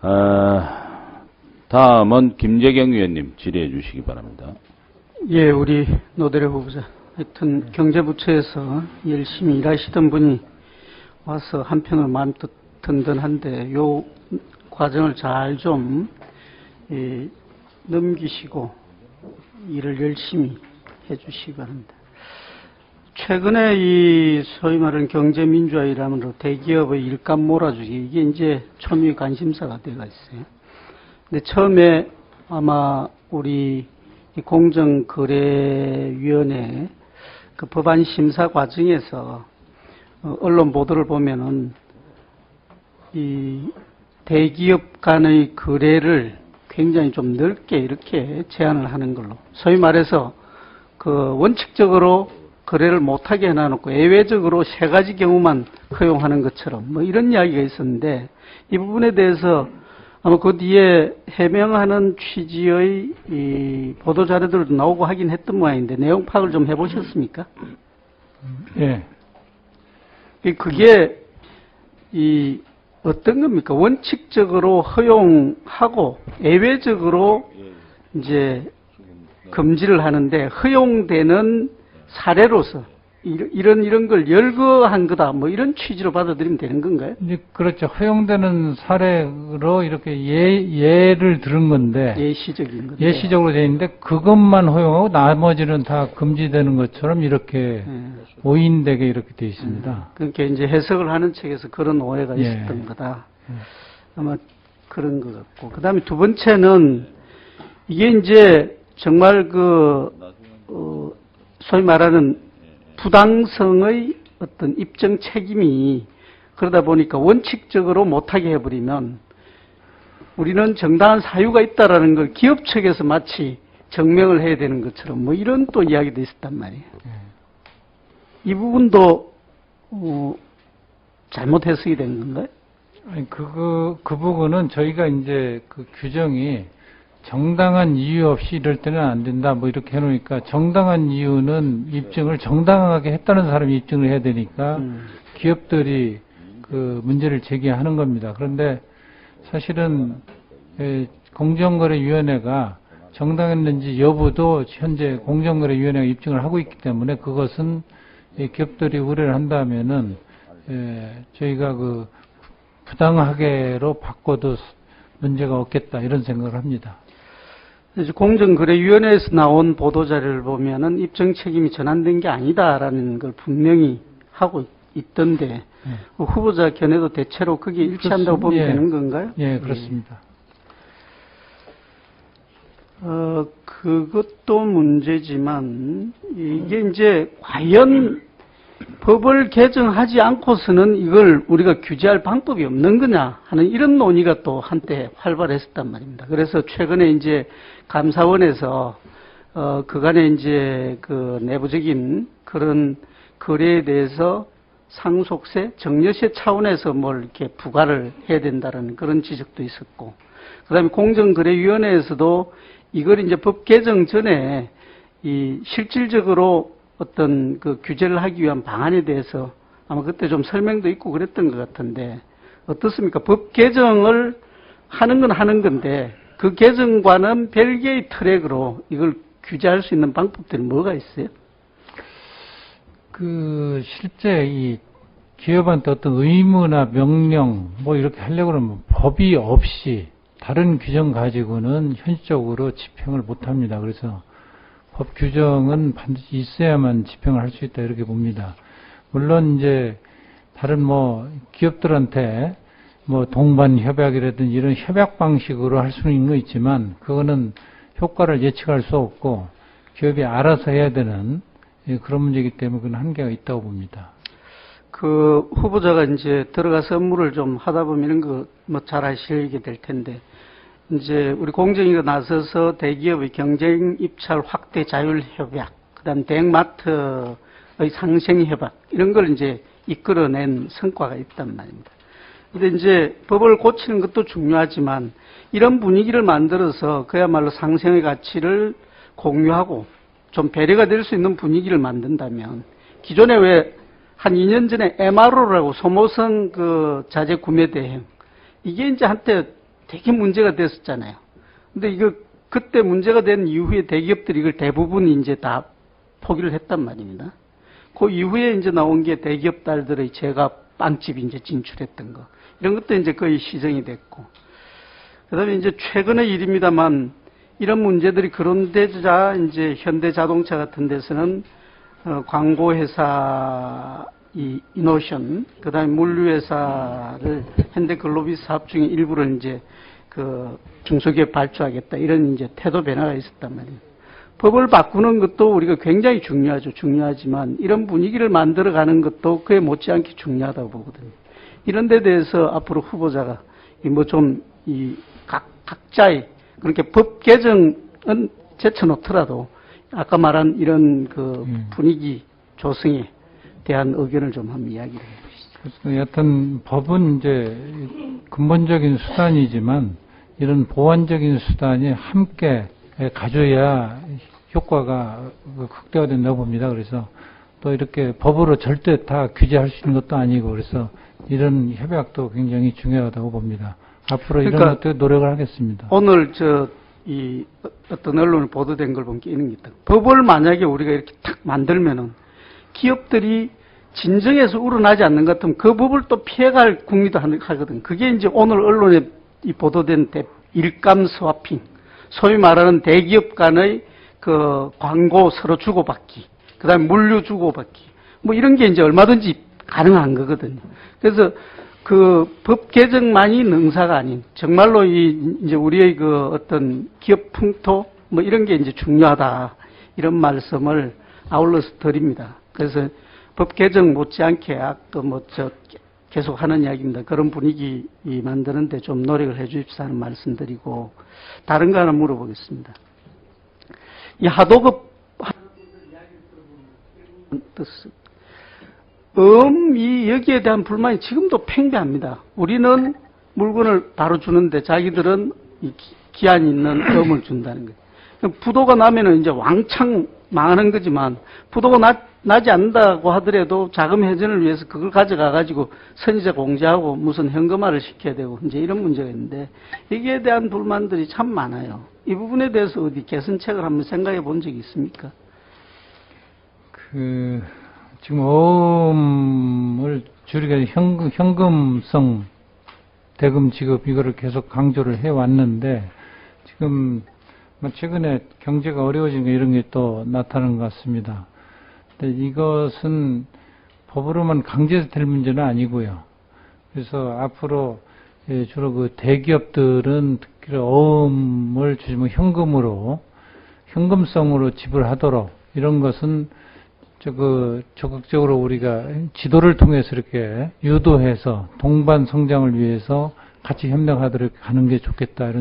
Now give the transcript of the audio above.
아, 다음은 김재경 위원님 질의해 주시기 바랍니다. 예, 우리 노대래 후보자. 하여튼 경제부처에서 열심히 일하시던 분이 와서 한편으로 마음 드- 든든한데 요 과정을 잘 좀 넘기시고 일을 열심히 해주시기 바랍니다. 최근에 이 소위 말하는 경제민주화 이라면로 대기업의 일감 몰아주기 이게 이제 초미 관심사가 되어 있어요. 근데 처음에 아마 우리 이 공정거래위원회 그 법안 심사 과정에서 어, 언론 보도를 보면은 이 대기업 간의 거래를 굉장히 좀 넓게 이렇게 제한을 하는 걸로 소위 말해서 그 원칙적으로 거래를 못하게 해놔놓고 예외적으로 세 가지 경우만 허용하는 것처럼 뭐 이런 이야기가 있었는데 이 부분에 대해서 아마 그 뒤에 해명하는 취지의 이 보도 자료들도 나오고 하긴 했던 모양인데 내용 파악을 좀 해보셨습니까? 예. 이 그게 이 어떤 겁니까? 원칙적으로 허용하고 예외적으로 이제 금지를 하는데 허용되는 사례로서 이런 이런, 걸 열거한 거다 뭐 이런 취지로 받아들이면 되는 건가요? 이제 그렇죠. 허용되는 사례로 이렇게 예, 예를 들은 건데 예시적인 건데. 예시적으로 돼 있는데 그것만 허용하고 나머지는 다 금지되는 것처럼 이렇게 예. 오인되게 이렇게 돼 있습니다. 그러니까 이제 해석을 하는 책에서 그런 오해가 예. 있었던 거다. 예. 아마 그런 것 같고. 그 다음에 두 번째는 이게 이제 정말 그, 어, 소위 말하는 부당성의 어떤 입증 책임이 그러다 보니까 원칙적으로 못하게 해버리면 우리는 정당한 사유가 있다라는 걸 기업 측에서 마치 증명을 해야 되는 것처럼 뭐 이런 또 이야기도 있었단 말이에요. 이 부분도 어, 잘못 해석이 된 건가요? 아니 그거 그 부분은 저희가 이제 그 규정이 정당한 이유 없이 이럴 때는 안 된다 뭐 이렇게 해놓으니까 정당한 이유는 입증을 정당하게 했다는 사람이 입증을 해야 되니까 음. 기업들이 그 문제를 제기하는 겁니다. 그런데 사실은 에, 공정거래위원회가 정당했는지 여부도 현재 공정거래위원회가 입증을 하고 있기 때문에 그것은 이 기업들이 우려를 한다면은 에, 저희가 그 부당하게로 바꿔도 문제가 없겠다 이런 생각을 합니다. 이제 공정거래위원회에서 나온 보도자료를 보면은 입증 책임이 전환된 게 아니다라는 걸 분명히 하고 있던데 그 후보자 견해도 대체로 그게 일치한다고 보면 예. 되는 건가요? 예, 그렇습니다. 어, 그것도 문제지만 이게 이제 과연 법을 개정하지 않고서는 이걸 우리가 규제할 방법이 없는 거냐 하는 이런 논의가 또 한때 활발했었단 말입니다. 그래서 최근에 이제 감사원에서 어, 그간에 이제 그 내부적인 그런 거래에 대해서 상속세, 정려세 차원에서 뭘 이렇게 부과를 해야 된다는 그런 지적도 있었고, 그 다음에 공정거래위원회에서도 이걸 이제 법 개정 전에 이 실질적으로 어떤 그 규제를 하기 위한 방안에 대해서 아마 그때 좀 설명도 있고 그랬던 것 같은데 어떻습니까? 법 개정을 하는 건 하는 건데 그 개정과는 별개의 트랙으로 이걸 규제할 수 있는 방법들이 뭐가 있어요? 그 실제 이 기업한테 어떤 의무나 명령 뭐 이렇게 하려고 그러면 법이 없이 다른 규정 가지고는 현실적으로 집행을 못 합니다. 그래서 법 규정은 반드시 있어야만 집행을 할 수 있다 이렇게 봅니다. 물론 이제 다른 뭐 기업들한테 뭐 동반 협약이라든지 이런 협약 방식으로 할 수는 있는 거 있지만 그거는 효과를 예측할 수 없고 기업이 알아서 해야 되는 예, 그런 문제이기 때문에 그건 한계가 있다고 봅니다. 그 후보자가 이제 들어가서 업무를 좀 하다 보면 이런 거뭐잘 아시게 될 텐데 이제 우리 공정위가 나서서 대기업의 경쟁 입찰 확대 자율 협약, 그다음 대형마트의 상생 협약 이런 걸 이제 이끌어낸 성과가 있단 말입니다. 근데 이제 법을 고치는 것도 중요하지만 이런 분위기를 만들어서 그야말로 상생의 가치를 공유하고 좀 배려가 될 수 있는 분위기를 만든다면 기존에 왜 한 2년 전에 MRO라고 소모성 그 자재 구매 대행 이게 이제 한때 되게 문제가 됐었잖아요. 근데 이거 그때 문제가 된 이후에 대기업들이 이걸 대부분 이제 다 포기를 했단 말입니다. 그 이후에 이제 나온 게 대기업 딸들의 제가 빵집 이제 진출했던 거. 이런 것도 이제 거의 시정이 됐고. 그 다음에 이제 최근의 일입니다만 이런 문제들이 그런데자 이제 현대 자동차 같은 데서는 어, 광고회사 이 이노션, 그 다음에 물류회사를 현대글로비 사업 중에 일부를 이제 그 중소기업 발주하겠다 이런 이제 태도 변화가 있었단 말이에요. 법을 바꾸는 것도 우리가 굉장히 중요하죠. 중요하지만 이런 분위기를 만들어가는 것도 그에 못지않게 중요하다고 보거든요. 이런 데 대해서 앞으로 후보자가 뭐 좀 이 각, 각자의 그렇게 법 개정은 제쳐놓더라도 아까 말한 이런 그 음. 분위기 조성에 대한 의견을 좀 한번 이야기를 해보시죠. 여튼 법은 이제 근본적인 수단이지만 이런 보완적인 수단이 함께 가져야 효과가 극대화된다고 봅니다. 그래서 또 이렇게 법으로 절대 다 규제할 수 있는 것도 아니고 그래서 이런 협약도 굉장히 중요하다고 봅니다. 앞으로 이런 그러니까 것도 노력을 하겠습니다. 오늘 저 이 어떤 언론에 보도된 걸 보니까 이런 게 있다. 법을 만약에 우리가 이렇게 탁 만들면은 기업들이 진정해서 우러나지 않는 것 같으면 그 법을 또 피해갈 국리도 하- 하거든. 그게 이제 오늘 언론에 이 보도된 대- 일감 스와핑, 소위 말하는 대기업 간의 그 광고 서로 주고받기, 그 다음에 물류 주고받기, 뭐 이런 게 이제 얼마든지 가능한 거거든요. 그래서 그 법 개정만이 능사가 아닌 정말로 이 이제 우리의 그 어떤 기업 풍토 뭐 이런 게 이제 중요하다 이런 말씀을 아울러서 드립니다. 그래서 법 개정 못지않게 아까 뭐저 계속 하는 이야기입니다. 그런 분위기 이 만드는데 좀 노력을 해 주십사 하는 말씀드리고 다른 거 하나 물어보겠습니다. 이 하도급 뜻 음, 이 여기에 대한 불만이 지금도 팽배합니다. 우리는 물건을 바로 주는데 자기들은 기한 있는 음을 준다는 거예요. 부도가 나면은 이제 왕창 망하는 거지만 부도가 나, 나지 않는다고 하더라도 자금 회전을 위해서 그걸 가져가 가지고 선의자 공제하고 무슨 현금화를 시켜야 되고 이제 이런 문제가 있는데 여기에 대한 불만들이 참 많아요. 이 부분에 대해서 어디 개선책을 한번 생각해 본 적이 있습니까? 그 지금 어음을 줄이게 현금, 현금성 대금 지급 이거를 계속 강조를 해 왔는데 지금 뭐 최근에 경제가 어려워진 게 이런 게 또 나타나는 것 같습니다. 근데 이것은 법으로만 강제될 문제는 아니고요. 그래서 앞으로 예, 주로 그 대기업들은 특히 어음을 주시면 현금으로 현금성으로 지불하도록 이런 것은 저그 적극적으로 우리가 지도를 통해서 이렇게 유도해서 동반 성장을 위해서 같이 협력하도록 하는 게 좋겠다